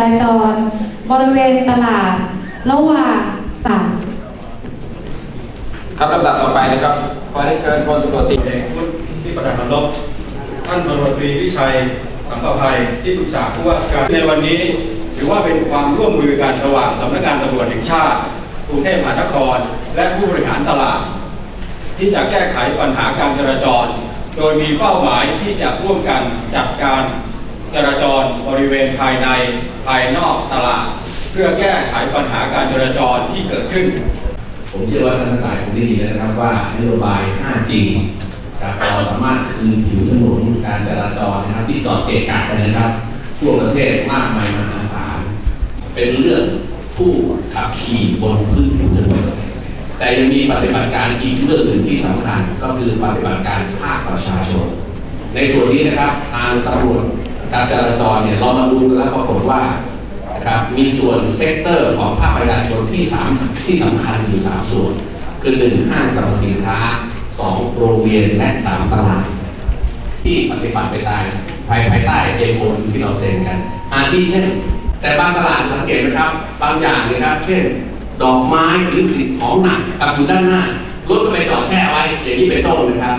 ราจร บริเวณตลาด ระหว่างสามครับลำดับต่อไปนะครับ ขอได้เชิญพลตำรวจตรีเอกพุทธที่ประกาศรบท่านพลตำรวจตรีวิชัยสัมภภัยที่ปรึกษาผู้ว่าราชการในวันนี้ ถือว่าเป็นความร่วมมือกันระหว่างสำนักงานตำรวจแห่งชาติกรุงเทพมหานคร และผู้บริหารตลาด ที่จะแก้ไขปัญหาการจราจร โดยมีเป้าหมายที่จะร่วมกันจัดการจราจร ริเวณภายในภายนอกตลาด เพื่อแก้ไขปัญหาการจราจรที่เกิดขึ้น ผมเชื่อว่าท่านทั้งหลายคงได้ยินแล้วนะครับว่านโยบาย 5G ครับเราสามารถคืนผิวถนนการจราจรนะครับ ที่จอดเกะกะกันนะครับทั่วประเทศมากมายมหาศาลเป็นเรื่องผู้ขับขี่บนพื้นผิวถนนแต่ยังมีปฏิบัติการอีกเรื่องหนึ่งที่สำคัญก็คือปฏิบัติการภาคประชาชน ในส่วนนี้นะครับทางตำรวจ การจราจรเนี่ยเรามาดูแล้วปรากฏว่านะครับมีส่วนเซกเตอร์ของภาคประชาชนที่สามที่สำคัญอยู่สามส่วน คือหนึ่งห้างสรรพสินค้าสองโรงเรียนและสามตลาดที่ปฏิบัติไปตามภายภายใต้เอโนที่เราเซ็นกันอาทิเช่น แต่บางตลาดสังเกตไหมครับ บางอย่างนะครับ เช่น ดอกไม้หรือสิ่งของหนักกับอยู่ด้านหน้ารถก็ไปจอดแช่ไว้อย่างนี้เป็นต้นนะครับ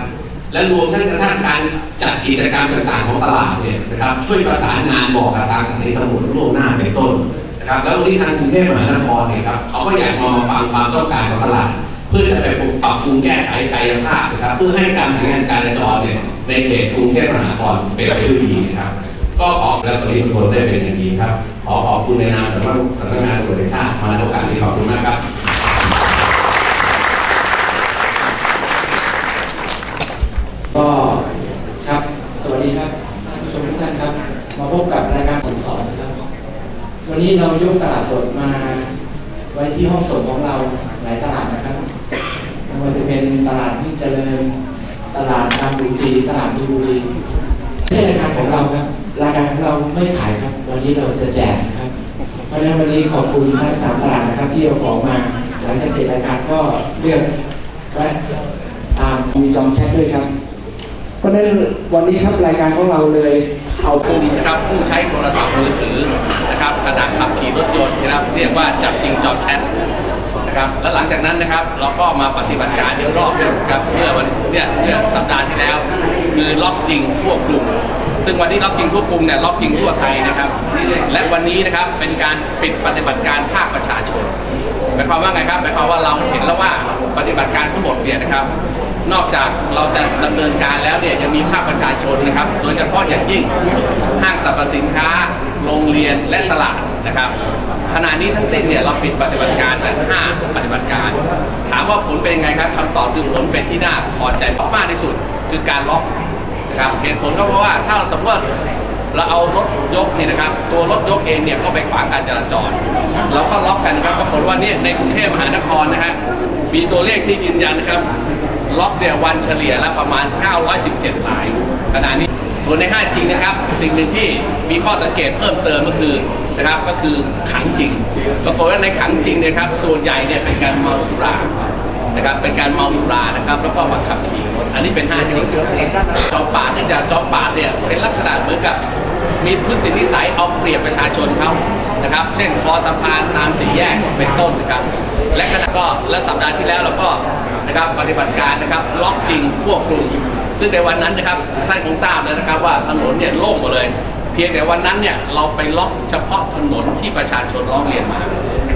และรวมทั้งกระทั่งการจัดกิจกรรมต่างๆของตลาดเนี่ยนะครับช่วยประสานงานบอกกับทางสถานีตำรวจล่วงหน้าเป็นต้นนะครับแล้ววันนี้ทางกรุงเทพมหานครเนี่ยครับเขาก็อยากมาฟังความต้องการของตลาด เพื่อจะไปปรับปรุงแก้ไขกายภาพนะครับเพื่อให้การทำงานการจราจรเนี่ยในเขตกรุงเทพมหานครเป็นไปด้วยดีนะครับ ก็ขอและปริมณฑลได้เป็นอย่างดีครับ ขอขอบคุณในนามสำนักสำนักงานตำรวจแห่งชาติมาในโอกาสนี้ขอบคุณมากครับ ก็ครับ สวัสดีครับท่านผู้ชมทุกท่านครับ มาพบกับรายการสดสอนนะครับ วันนี้เรายกตลาดสดมาไว้ที่ห้องสดของเราหลายตลาดนะครับไม่ว่าจะเป็นตลาดที่เจริญตลาดบางบุรีตลาดมีบุรีไม่ใช่รายการของเราครับรายการของเราไม่ขายครับ วันนี้เราจะแจกนะครับ เพราะฉะนั้นวันนี้ขอบคุณทั้งสามตลาดนะครับที่เอาของมาหลังจากเสร็จรายการก็เลือกแวะตามมีจองแชทด้วยครับเพราะฉะนั้นวันนี้ครับรายการของเราเลยเอากลุ่มนะครับผู้ใช้โทรศัพท์มือถือนะครับ ขณะขับขี่รถยนต์นะครับเรียกว่าจับจริงจอดแชทนะครับแล้วหลังจากนั้นนะครับเราก็มาปฏิบัติการอีกรอบหนึงครับเมื่อวันเนี่ยเมื่อสัปดาห์ที่แล้วคือล็อกจริงทั่วกลุ่มซึ่งวันนี้ล็อกจริงทั่วกลุ่มเนี่ยล็อกจริงทั่วไทยนะครับ และวันนี้นะครับเป็นการปิดปฏิบัติการภาคประชาชนหมายความว่าไงครับหมายความว่าเราเห็นแล้วว่าปฏิบัติการทั้งหมดเนี่ยนะครับ นอกจากเราจะดำเนินการแล้วเนี่ยยังมีภาคประชาชนนะครับ โดยเฉพาะอย่างยิ่งห้างสรรพสินค้า โรงเรียนและตลาดนะครับขณะนี้ทั้งสิ้นเนี่ยเราปิดปฏิบัติการนะห้าปฏิบัติการ ถามว่าผลเป็นไงครับคำตอบคือผลเป็นที่น่าพอใจมากที่สุด คือการล็อกนะครับเหตุผลก็เพราะว่าถ้าเราสมมติเราเอารถยกนี่นะครับ ตัวรถยกเองเนี่ยก็ไปขวางการจราจรเราก็ล็อกกันนะครับปรากฏว่าเนี่ยในกรุงเทพมหานครนะฮะมีตัวเลขที่ยืนยันนะครับ ล็อกเนี่ยวันเฉลี่ยแล้วประมาณ 917รายขณะนี้ ส่วนใน5จริงนะครับ สิ่งหนึ่งที่มีข้อสังเกตเพิ่มเติมก็คือนะครับก็คือขังจริงปรากฏว่าในขังจริงนยครับส่วนใหญ่เนี่ยเป็นการเมาสุรานะครับเป็นการเมาสุรานะครับแล้วก็มาขับขี่รถอันนี้เป็น5จริงจอมปาเนี่ยจะจอมปาเนี่ยเป็นลักษณะเหมือนกับมีพฤตินิสัยเอาเปรียบประชาชนเขานะครับ เช่นคอสะพานตามสี่แยกเป็นต้นนะครับ และขณะก็และสัปดาห์ที่แล้วเราก็ นะครับปฏิบัติการนะครับล็อกจริงควบคุมซึ่งในวันนั้นนะครับท่านคงทราบเลยนะครับว่าถนนเนี่ยโล่งหมดเลย เพียงแต่วันนั้นเนี่ยเราไปล็อกเฉพาะถนนที่ประชาชนร้องเรียนมา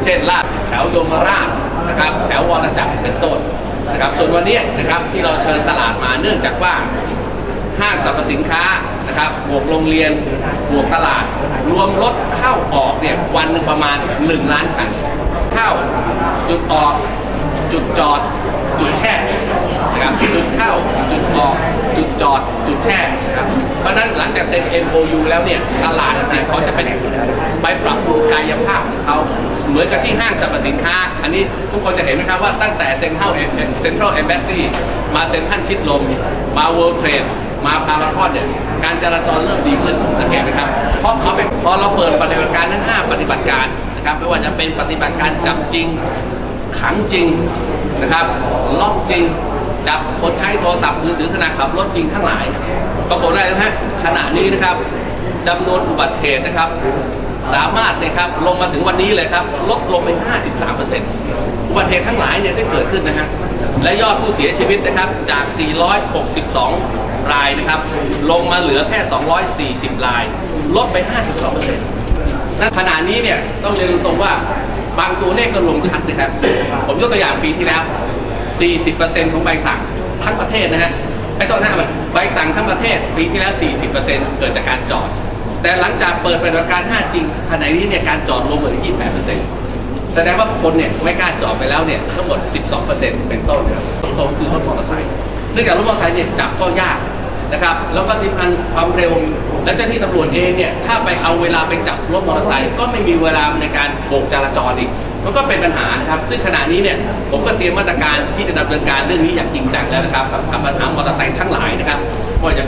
เช่นลาดแถวยมราชนะครับแถววรจักรเป็นต้นนะครับส่วนวันนี้นะครับที่เราเชิญตลาดมาเนื่องจากว่าห้างสรรพสินค้านะครับบวกโรงเรียนบวกตลาด รวมรถเข้าออกเนี่ยวันหนึ่งประมาณ 1 ล้านคันเข้าจุดออกจุดจอด จุดแช่นะครับจุดเข้าจุดออกจุดจอดจุดแช่นะครับเพราะนั้นหลังจากเซ็น MOU แล้วเนี่ยตลาดเนี่ยเขาจะเป็นไปปรับปรุงกายภาพของเขาเหมือนกับที่ห้างสรรพสินค้า อันนี้ทุกคนจะเห็นนะครับว่าตั้งแต่เซ็นทรัลเซ็นทรัลเอมบ s ซีมาเซ็นทรัลชิดลม มา World Trade มาพารากอนเนี่ยการจราจรเริ่มดีขึ้นสังเกตไหมครับเพราะเขาเป็นพอเราเปิดปฏิบัติการทั้ง 5 ปฏิบัติการนะครับไม่ว่าจะเป็นปฏิบัติการจับจริงขังจริง นะครับล็อกจริงจับคนใช้โทรศัพท์มือถือขณะขับรถจริงทั้งหลาย ปรากฏได้นะฮะขณะนี้นะครับจำนวนอุบัติเหตุนะครับ สามารถนะครับลงมาถึงวันนี้เลยครับลดลงไป 53%อุบัติเหตุทั้งหลายเนี่ยที่เกิดขึ้นนะฮะและยอดผู้เสียชีวิตนะครับจาก 462 รายนะครับ ลงมาเหลือแค่ 240 ราย ลดไป 52%ณขณะนี้เนี่ยต้องเรียนตรงๆว่า บางตัวเลขก็ลงชัดนะครับ ผมยกตัวอย่างปีที่แล้ว 40%ของใบสั่งทั้งประเทศนะฮะไอ้ต้นหน้ามันใบสั่งทั้งประเทศปีที่แล้ว 40%เกิดจากการจอด แต่หลังจากเปิดปฏิบัติการ 5 จริงขณะนี้เนี่ยการจอดลงเหลือ 28%แสดงว่าคนเนี่ยไม่กล้าจอดไปแล้วเนี่ยทั้งหมด 12%เป็นต้นนะครับตรงๆคือรถมอเตอร์ไซค์เนื่องจากรถมอเตอร์ไซค์เนี่ยจับก็ยากนะครับ แล้วก็ที่พันความเร็ว และเจ้าหน้าที่ตำรวจเองเนี่ยถ้าไปเอาเวลาไปจับรถมอเตอร์ไซค์ก็ไม่มีเวลาในการโบกจราจรอีกมันก็เป็นปัญหานะครับ ซึ่งขณะนี้เนี่ยผมก็เตรียมมาตรการที่จะดำเนินการเรื่องนี้อย่างจริงจังแล้วนะครับกับปัญหามอเตอร์ไซค์ทั้งหลายนะครับว่าจะ